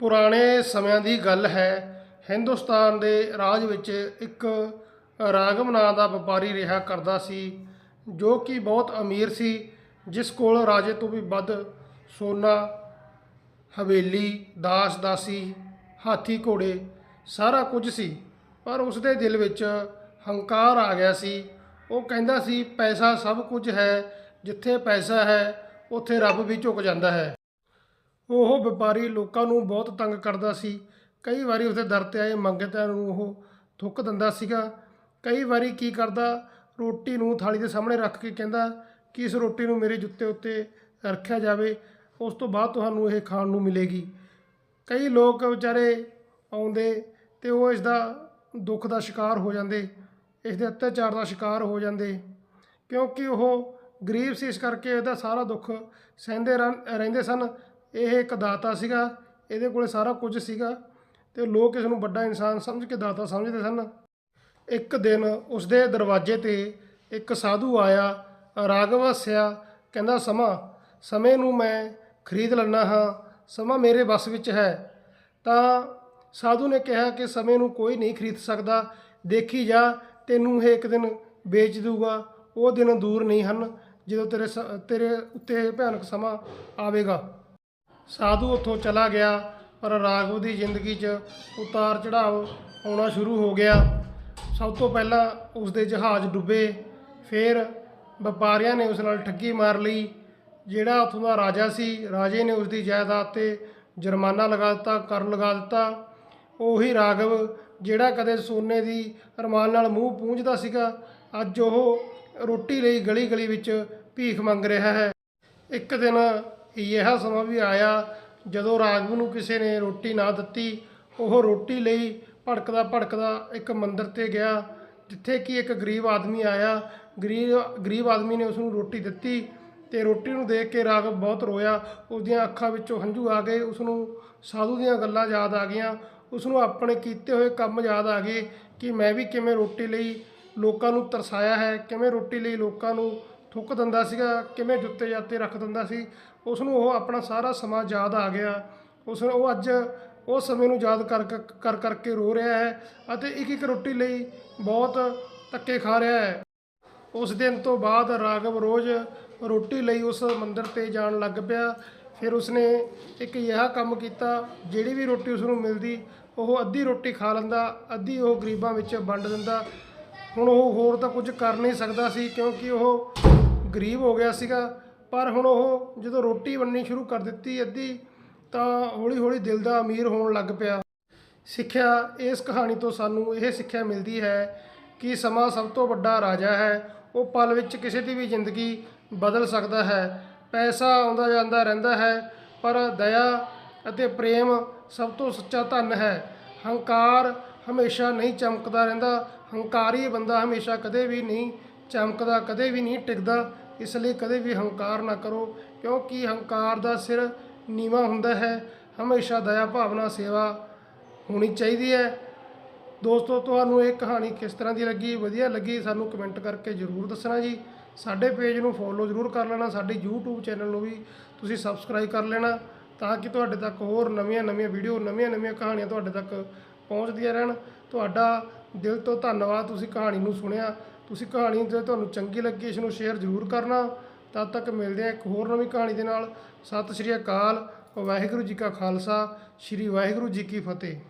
ਪੁਰਾਣੇ ਸਮਿਆਂ ਦੀ ਗੱਲ ਹੈ, ਹਿੰਦੁਸਤਾਨ ਦੇ ਰਾਜ ਵਿੱਚ ਇੱਕ ਰਾਗਮ ਨਾਂ ਦਾ ਵਪਾਰੀ ਰਿਹਾ ਕਰਦਾ ਸੀ, ਜੋ ਕਿ ਬਹੁਤ ਅਮੀਰ ਸੀ, ਜਿਸ ਕੋਲ ਰਾਜੇ ਤੋਂ ਵੀ ਵੱਧ ਸੋਨਾ, ਹਵੇਲੀ, ਦਾਸ, ਦਾਸੀ, ਹਾਥੀ, ਘੋੜੇ ਸਾਰਾ ਕੁਝ ਸੀ। ਪਰ ਉਸ ਦੇ ਦਿਲ ਵਿੱਚ ਹੰਕਾਰ ਆ ਗਿਆ ਸੀ। ਉਹ ਕਹਿੰਦਾ ਸੀ, ਪੈਸਾ ਸਭ ਕੁਝ ਹੈ, ਜਿੱਥੇ ਪੈਸਾ ਹੈ, ਉੱਥੇ ਰੱਬ ਵੀ ਝੁਕ ਜਾਂਦਾ ਹੈ। ਉਹ ਵਪਾਰੀ ਲੋਕਾਂ ਨੂੰ ਬਹੁਤ ਤੰਗ ਕਰਦਾ ਸੀ। ਕਈ ਵਾਰੀ ਉਸਦੇ ਦਰ ਤੇ ਆਏ ਮੰਗਤਿਆਂ ਨੂੰ ਉਹ ਥੁੱਕ ਦਿੰਦਾ ਸੀਗਾ। ਕਈ ਵਾਰੀ ਕੀ ਕਰਦਾ, ਰੋਟੀ ਨੂੰ ਥਾਲੀ ਦੇ ਸਾਹਮਣੇ ਰੱਖ ਕੇ ਕਹਿੰਦਾ ਕਿ ਇਸ ਰੋਟੀ ਨੂੰ ਮੇਰੇ ਜੁੱਤੇ ਉੱਤੇ ਰੱਖਿਆ ਜਾਵੇ, ਉਸ ਤੋਂ ਬਾਅਦ ਤੁਹਾਨੂੰ ਇਹ ਖਾਣ ਨੂੰ ਮਿਲੇਗੀ। ਕਈ ਲੋਕ ਵਿਚਾਰੇ ਆਉਂਦੇ ਤੇ ਉਹ ਇਸ ਦਾ ਦੁੱਖ ਦਾ ਸ਼ਿਕਾਰ ਹੋ ਜਾਂਦੇ, ਇਸ ਦੇ ਅਤਿਆਚਾਰ ਦਾ ਸ਼ਿਕਾਰ ਹੋ ਜਾਂਦੇ। ਕਿਉਂਕਿ ਉਹ ਗਰੀਬ ਸੀ, ਇਸ ਕਰਕੇ ਇਹਦਾ ਸਾਰਾ ਦੁੱਖ ਸਹਿੰਦੇ ਰਹਿੰ- ਰਹਿੰਦੇ ਸਨ। ਇਹ ਇੱਕ ਦਾਤਾ ਸੀਗਾ, ਇਹਦੇ ਕੋਲੇ ਸਾਰਾ ਕੁਝ ਸੀਗਾ ਤੇ ਲੋਕ ਇਸ ਨੂੰ ਵੱਡਾ ਇਨਸਾਨ ਸਮਝ ਕੇ ਦਾਤਾ ਸਮਝਦੇ ਸਨ। ਇੱਕ ਦਿਨ ਉਸਦੇ ਦਰਵਾਜ਼ੇ ਤੇ ਇੱਕ ਸਾਧੂ ਆਇਆ ਰਾਗਵ ਹੱਸਿਆ, ਕਹਿੰਦਾ, ਸਮਾਂ, ਸਮੇਂ ਨੂੰ ਮੈਂ ਖਰੀਦ ਲੈਣਾ ਹਾਂ, ਸਮਾਂ ਮੇਰੇ ਵੱਸ ਵਿੱਚ ਹੈ। ਤਾਂ ਸਾਧੂ ਨੇ ਕਿਹਾ ਕਿ ਸਮੇਂ ਨੂੰ ਕੋਈ ਨਹੀਂ ਖਰੀਦ ਸਕਦਾ, ਦੇਖੀ ਜਾ, ਤੈਨੂੰ ਇਹ ਇੱਕ ਦਿਨ ਵੇਚ ਦੂਗਾ ਉਹ ਦਿਨ ਦੂਰ ਨਹੀਂ ਹਨ ਜਦੋਂ ਤੇਰੇ ਸ- ਤੇਰੇ ਉੱਤੇ ਭਿਆਨਕ ਸਮਾਂ ਆਵੇਗਾ। ਸਾਧੂ ਉੱਥੋਂ ਚਲਾ ਗਿਆ, ਪਰ ਰਾਘਵ ਦੀ ਜ਼ਿੰਦਗੀ 'ਚ ਉਤਾਰ ਚੜਾਵ ਆਉਣਾ ਸ਼ੁਰੂ ਹੋ ਗਿਆ। ਸਭ ਤੋਂ ਪਹਿਲਾਂ ਉਸ ਦੇ ਜਹਾਜ਼ ਡੁੱਬੇ, ਫਿਰ ਵਪਾਰੀਆਂ ਨੇ ਉਸ ਨਾਲ ਠੱਗੀ ਮਾਰ ਲਈ, ਜਿਹੜਾ ਉੱਥੋਂ ਦਾ ਰਾਜਾ ਸੀ। ਰਾਜੇ ਨੇ ਉਸ ਦੀ ਜਾਇਦਾਦ ਤੇ ਜੁਰਮਾਨਾ ਲਗਾ ਦਿੱਤਾ, ਕਰ ਲਗਾ ਦਿੱਤਾ। ਉਹੀ ਰਾਘਵ, ਜਿਹੜਾ ਕਦੇ ਸੋਨੇ ਦੀ ਰਮਾਲ ਨਾਲ ਮੂੰਹ ਪੂੰਝਦਾ ਸੀਗਾ, ਅੱਜ ਉਹ ਰੋਟੀ ਲਈ ਗਲੀ ਗਲੀ ਵਿੱਚ ਭੀਖ ਮੰਗ ਰਿਹਾ ਹੈ। ਇੱਕ ਦਿਨ ਇਹ ਸਮਾਂ ਵੀ ਆਇਆ ਜਦੋਂ ਰਾਘਵ ਨੂੰ ਕਿਸੇ ਨੇ ਰੋਟੀ ਨਾ ਦਿੱਤੀ, ਉਹ ਰੋਟੀ ਲਈ ਭੜਕਦਾ ਭੜਕਦਾ ਇੱਕ ਮੰਦਿਰ ਤੇ ਗਿਆ, ਜਿੱਥੇ ਕਿ ਇੱਕ ਗਰੀਬ ਆਦਮੀ ਆਇਆ। ਗਰੀਬ ਗਰੀਬ ਆਦਮੀ ਨੇ ਉਸ ਨੂੰ ਰੋਟੀ ਦਿੱਤੀ ਤੇ ਰੋਟੀ ਨੂੰ ਦੇਖ ਕੇ ਰਾਘਵ ਬਹੁਤ ਰੋਇਆ। ਉਸ ਦੀਆਂ ਅੱਖਾਂ ਵਿੱਚੋਂ ਹੰਝੂ ਆ ਗਏ ਉਸ ਨੂੰ ਸਾਧੂ ਦੀਆਂ ਗੱਲਾਂ ਯਾਦ ਆ ਗਈਆਂ। ਉਸ ਨੂੰ ਆਪਣੇ ਕੀਤੇ ਹੋਏ ਕੰਮ ਯਾਦ ਆ ਗਏ ਕਿ ਮੈਂ ਵੀ ਕਿਵੇਂ ਰੋਟੀ ਲਈ ਲੋਕਾਂ ਨੂੰ ਤਰਸਾਇਆ ਹੈ, ਕਿਵੇਂ ਰੋਟੀ ਲਈ ਲੋਕਾਂ ਨੂੰ ਥੁੱਕ ਦਿੰਦਾ ਸੀਗਾ, ਕਿਵੇਂ ਜੁੱਤੇ ਜਾਤੇ ਰੱਖ ਦਿੰਦਾ ਸੀ ਉਸ ਨੂੰ ਉਹ ਆਪਣਾ ਸਾਰਾ ਸਮਾਂ ਯਾਦ ਆ ਗਿਆ। ਉਸ ਉਹ ਅੱਜ ਉਹ ਸਮੇਂ ਨੂੰ ਯਾਦ ਕਰ ਕਰ- ਕਰਕੇ ਰੋ ਰਿਹਾ ਹੈ ਅਤੇ ਇੱਕ ਇੱਕ ਰੋਟੀ ਲਈ ਬਹੁਤ ਧੱਕੇ ਖਾ ਰਿਹਾ ਹੈ। ਉਸ ਦਿਨ ਤੋਂ ਬਾਅਦ ਰਾਘਵ ਰੋਜ਼ ਰੋਟੀ ਲਈ ਉਸ ਮੰਦਿਰ ਤੇ ਜਾਣ ਲੱਗ ਪਿਆ। ਫਿਰ ਉਸਨੇ ਇੱਕ ਅਜਿਹਾ ਕੰਮ ਕੀਤਾ, ਜਿਹੜੀ ਵੀ ਰੋਟੀ ਉਸ ਨੂੰ ਮਿਲਦੀ, ਉਹ ਅੱਧੀ ਰੋਟੀ ਖਾ ਲੈਂਦਾ, ਅੱਧੀ ਉਹ ਗਰੀਬਾਂ ਵਿੱਚ ਵੰਡ ਦਿੰਦਾ। ਹੁਣ ਉਹ ਹੋਰ ਤਾਂ ਕੁਝ ਕਰ ਨਹੀਂ ਸਕਦਾ ਸੀ, ਕਿਉਂਕਿ ਉਹ ਗਰੀਬ ਹੋ ਗਿਆ ਸੀਗਾ, ਪਰ ਹੁਣ ਉਹ ਜਦੋਂ ਰੋਟੀ ਬਣਨੀ ਸ਼ੁਰੂ ਕਰ ਦਿੱਤੀ ਅੱਧੀ, ਤਾਂ ਹੌਲੀ ਹੌਲੀ ਦਿਲ ਦਾ ਅਮੀਰ ਹੋਣ ਲੱਗ ਪਿਆ। ਸਿੱਖਿਆ, ਇਸ ਕਹਾਣੀ ਤੋਂ ਸਾਨੂੰ ਇਹ ਸਿੱਖਿਆ ਮਿਲਦੀ ਹੈ ਕਿ ਸਮਾਂ ਸਭ ਤੋਂ ਵੱਡਾ ਰਾਜਾ ਹੈ। ਉਹ ਪਲ ਵਿੱਚ ਕਿਸੇ ਦੀ ਵੀ ਜ਼ਿੰਦਗੀ ਬਦਲ ਸਕਦਾ ਹੈ। ਪੈਸਾ ਆਉਂਦਾ ਜਾਂਦਾ ਰਹਿੰਦਾ ਹੈ, ਪਰ ਦਇਆ ਅਤੇ ਪ੍ਰੇਮ ਸਭ ਤੋਂ ਸੱਚਾ ਧਨ ਹੈ। ਹੰਕਾਰ ਹਮੇਸ਼ਾ ਨਹੀਂ ਚਮਕਦਾ ਰਹਿੰਦਾ। ਹੰਕਾਰੀ ਬੰਦਾ ਹਮੇਸ਼ਾ ਕਦੇ ਵੀ ਨਹੀਂ ਚਮਕਦਾ, ਕਦੇ ਵੀ ਨਹੀਂ ਟਿਕਦਾ। ਇਸ ਲਈ ਕਦੇ ਵੀ ਹੰਕਾਰ ਨਾ ਕਰੋ, ਕਿਉਂਕਿ ਹੰਕਾਰ ਦਾ ਸਿਰ ਨੀਵਾ ਹੁੰਦਾ ਹੈ। ਹਮੇਸ਼ਾ ਦਇਆ ਭਾਵਨਾ ਸੇਵਾ ਹੋਣੀ ਚਾਹੀਦੀ ਹੈ। ਦੋਸਤੋ, ਤੁਹਾਨੂੰ ਇਹ ਕਹਾਣੀ ਕਿਸ ਤਰ੍ਹਾਂ ਦੀ ਲੱਗੀ? ਵਧੀਆ ਲੱਗੀ? ਸਾਨੂੰ ਕਮੈਂਟ ਕਰਕੇ ਜਰੂਰ ਦੱਸਣਾ ਜੀ। ਸਾਡੇ ਪੇਜ ਨੂੰ ਫੋਲੋ ਜਰੂਰ ਕਰ ਲੈਣਾ। ਸਾਡੇ YouTube ਚੈਨਲ ਨੂੰ ਵੀ ਤੁਸੀਂ ਸਬਸਕ੍ਰਾਈਬ ਕਰ ਲੈਣਾ, ਤਾਂ ਕਿ ਤੁਹਾਡੇ ਤੱਕ ਹੋਰ ਨਵੀਆਂ-ਨਵੀਆਂ ਵੀਡੀਓ ਨਵੀਆਂ-ਨਵੀਆਂ ਕਹਾਣੀਆਂ ਤੁਹਾਡੇ ਤੱਕ ਪਹੁੰਚਦੀਆਂ ਰਹਿਣ। ਤੁਹਾਡਾ ਦਿਲ ਤੋਂ ਧੰਨਵਾਦ ਤੁਸੀਂ ਕਹਾਣੀ ਨੂੰ ਸੁਣਿਆ। ਤੁਸੀਂ ਕਹਾਣੀ ਜੇ ਤੁਹਾਨੂੰ ਚੰਗੀ ਲੱਗੀ, ਇਸ ਨੂੰ ਸ਼ੇਅਰ ਜਰੂਰ ਕਰਨਾ। ਤਦ ਤੱਕ ਮਿਲਦੇ ਹਾਂ ਇੱਕ ਹੋਰ ਨਵੀਂ ਕਹਾਣੀ ਦੇ ਨਾਲ। ਸਤਿ ਸ਼੍ਰੀ ਅਕਾਲ, ਵਾਹਿਗੁਰੂ ਜੀ ਕਾ ਖਾਲਸਾ, ਸ਼੍ਰੀ ਵਾਹਿਗੁਰੂ ਜੀ ਕੀ ਫਤਿਹ।